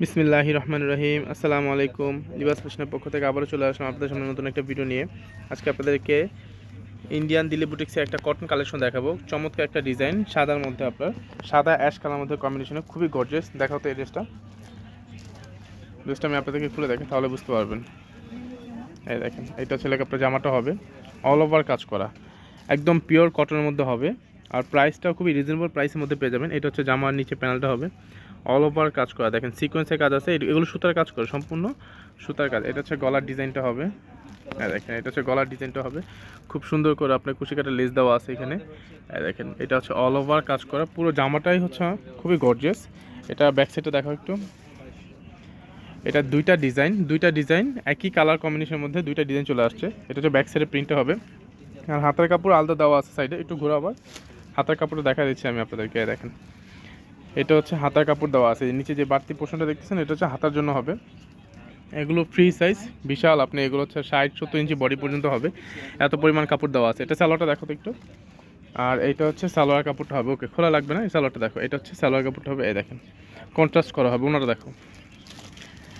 বিসমিল্লাহি রহমান রহিম। আসসালামু আলাইকুম। লিবাস ফ্যাশনের পক্ষ থেকে আবারও চলে আসলাম আপনাদের সামনে নতুন একটা ভিডিও নিয়ে। আজকে আপনাদেরকে ইন্ডিয়ান দিল্লি বুটিক্সের একটা কটন কালেকশন দেখাবো। চমৎকার একটা ডিজাইন সাদার মধ্যে আপনার। সাদা অ্যাশ কালার মধ্যে কম্বিনেশনে খুবই গর্জেস দেখাও তো এই ড্রেসটা ড্রেসটা আমি আপনাদেরকে খুলে দেখেন তাহলে বুঝতে পারবেন। এই দেখেন এটা ছেলেকে আপনার জামাটা হবে। অল ওভার কাজ করা। একদম পিওর কটনের মধ্যে হবে। আর প্রাইসটাও খুবই রিজনেবল প্রাইসের মধ্যে পেয়ে যাবেন। এটা হচ্ছে জামার নিচে প্যানেলটা হবে। অল ওভার কাজ করা। দেখেন সিকোয়েন্সের কাজ আছে। এগুলো সুতার কাজ করে, সম্পূর্ণ সুতার কাজ। এটা হচ্ছে গলার ডিজাইনটা হবে। হ্যাঁ দেখেন, এটা হচ্ছে গলার ডিজাইনটা হবে। খুব সুন্দর করে আপনার কুচি কাটা লেস দেওয়া আছে এখানে। এই দেখেন, এটা হচ্ছে অল ওভার কাজ করা। পুরো জামাটাই হচ্ছে খুবই গর্জিয়াস এটা ব্যাক সাইডে দেখো একটু। এটা দুইটা ডিজাইন দুইটা ডিজাইন একই কালার কম্বিনেশনের মধ্যে দুইটা ডিজাইন চলে আসছে। এটা হচ্ছে ব্যাক সাইডে প্রিন্টটা হবে। আর হাতের কাপড় আলাদা দেওয়া আছে সাইডে একটু ঘোরা আবার। হাতের কাপড়টা দেখা দিচ্ছি আমি আপনাদেরকে দেখেন। এটা হচ্ছে হাতার কাপড় দেওয়া আছে। নিচে যে বাড়তি পোর্শনটা দেখতেছেন, এটা হচ্ছে হাতার জন্য হবে। এগুলো ফ্রি সাইজ বিশাল। আপনি এগুলো হচ্ছে ষাট, সত্তর ইঞ্চি বডি পর্যন্ত হবে। এত পরিমাণ কাপড় দেওয়া আছে। এটা সালোয়ারটা দেখো তো একটু। আর এটা হচ্ছে সালোয়ার কাপড়টা হবে। ওকে, খোলা লাগবে না? এই সালোয়ারটা দেখো। এটা হচ্ছে সালোয়ার কাপড়টা হবে। এই দেখেন কন্ট্রাস্ট করা হবে। ওনাটা দেখো।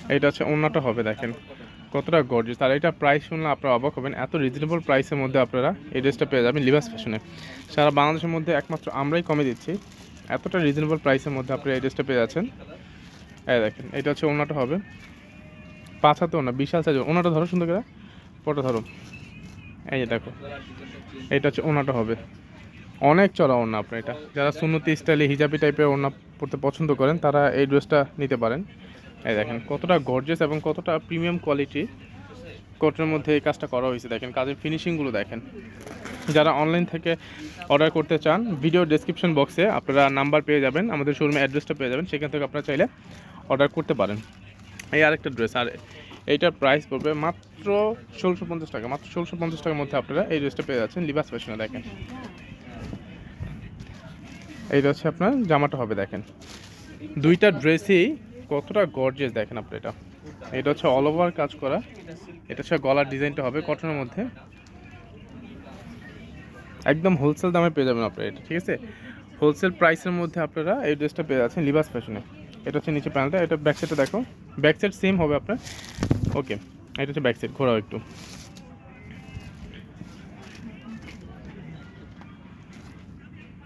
এটা হচ্ছে, ওনাটা হবে, দেখেন। কতটা গর্জিয়াস আর এটা প্রাইস শুনলে আপনারা অবাক হবেন। এত রিজনেবল প্রাইসের মধ্যে আপনারা এই ড্রেসটা পেয়ে যাবেন লিভাস ফ্যাশনে সারা বাংলাদেশের মধ্যে একমাত্র আমরাই কমে দিচ্ছি। এতটা রিজনেবল প্রাইসের মধ্যে আপনি এই ড্রেসটা পেয়ে যাচ্ছেন। এই দেখেন, এটা হচ্ছে ওনাটা হবে। পাঁচ হাতে ওনা, বিশাল সাইজ ওনাটা ধরো সুন্দর করে। ফটো ধরো। এই যে দেখো, এটা হচ্ছে ওনাটা হবে। অনেক চড়া ওনা আপনার এটা। যারা সুন্নতি স্টাইলে হিজাবি টাইপের ওনা পড়তে পছন্দ করেন, তারা এই ড্রেসটা নিতে পারেন। এই দেখেন, কতটা গর্জেস এবং কতটা প্রিমিয়াম কোয়ালিটি কোটের মধ্যে এই কাজটা করা হয়েছে। দেখেন, কাজের ফিনিশিংগুলো দেখেন। যারা অনলাইন থেকে অর্ডার করতে চান ভিডিও ডেসক্রিপশন বক্সে আপনারা নাম্বার পেয়ে যাবেন, আমাদের শোরুমে অ্যাড্রেসটা পেয়ে যাবেন, সেখান থেকে আপনারা চাইলে অর্ডার করতে পারেন। এই আরেকটা ড্রেস আর এইটার প্রাইস পড়বে মাত্র ষোলোশো পঞ্চাশ টাকা, মাত্র ষোলোশো পঞ্চাশ টাকার মধ্যে আপনারা এই ড্রেসটা পেয়ে যাচ্ছেন লিবাস ফ্যাশনে দেখেন। এইটা হচ্ছে আপনার, জামাটা হবে দেখেন। দুইটা ড্রেসই কতটা গর্জেস দেখেন আপনি এটা। এটা হচ্ছে অল ওভার কাজ করা, এটা হচ্ছে গলার ডিজাইনটা হবে কটনের মধ্যে। একদম হোলসেল দামে পেয়ে যাবেন আপনারা এটা, ঠিক আছে? হোলসেল প্রাইসের মধ্যে আপনারা এই ড্রেসটা পেয়ে যাচ্ছেন লিবাস ফ্যাশনে এটা হচ্ছে নিচে প্যানেলটা এটা ব্যাক সাইডটা দেখো। ব্যাক সাইড সেম হবে আপনার। ওকে এটা হচ্ছে ব্যাক সাইড ঘোরাও একটু।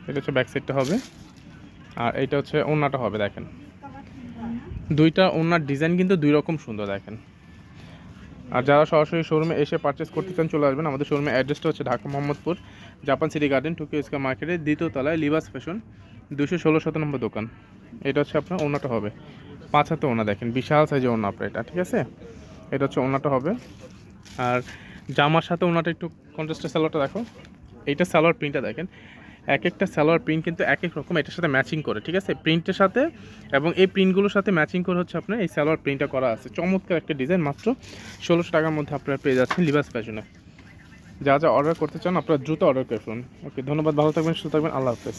এটা হচ্ছে ব্যাক সাইডটা হবে। আর এটা হচ্ছে ওড়নাটা হবে, দেখেন। দুইটা ওড়নার ডিজাইন কিন্তু দুই রকম সুন্দর, দেখেন। আর যারা সরাসরি শোরুমে এসে পারচেস করতে চান, চলে আসবেন। আমাদের শোরুমে অ্যাড্রেসটা হচ্ছে Dhaka Mohammadpur. Japan city garden Tokyo square মার্কেটের দ্বিতীয় তলায় লিবাস ফ্যাশন দুশো ষোলো শত নম্বর দোকান। এটা হচ্ছে আপনার ওনাটা হবে। পাঁচ হাতে ওনা দেখেন, বিশাল সাইজের ওনা আপনার এটা, ঠিক আছে? এটা হচ্ছে ওনাটা হবে। আর জামার সাথে ওনাটা একটু কন্ট্রাস্টের সালোয়ারটা দেখো। এইটা সালোয়ার প্রিন্টটা দেখেন। এক একটা সালোয়ার প্রিন্ট কিন্তু এক এক রকম, এটার সাথে ম্যাচিং করে, ঠিক আছে? প্রিন্টের সাথে এবং এই প্রিন্টগুলোর সাথে ম্যাচিং করে হচ্ছে আপনার এই সালোয়ার প্রিন্টটা করা আছে। চমৎকার একটা ডিজাইন মাত্র ষোলোশো টাকার মধ্যে আপনারা পেয়ে যাচ্ছেন লিবাস ফ্যাশনে। যা যা অর্ডার করতে চান, আপনারা দ্রুত অর্ডার করে ফেলুন। ওকে ধন্যবাদ, ভালো থাকবেন, সুস্থ থাকবেন, আল্লাহ হাফেজ।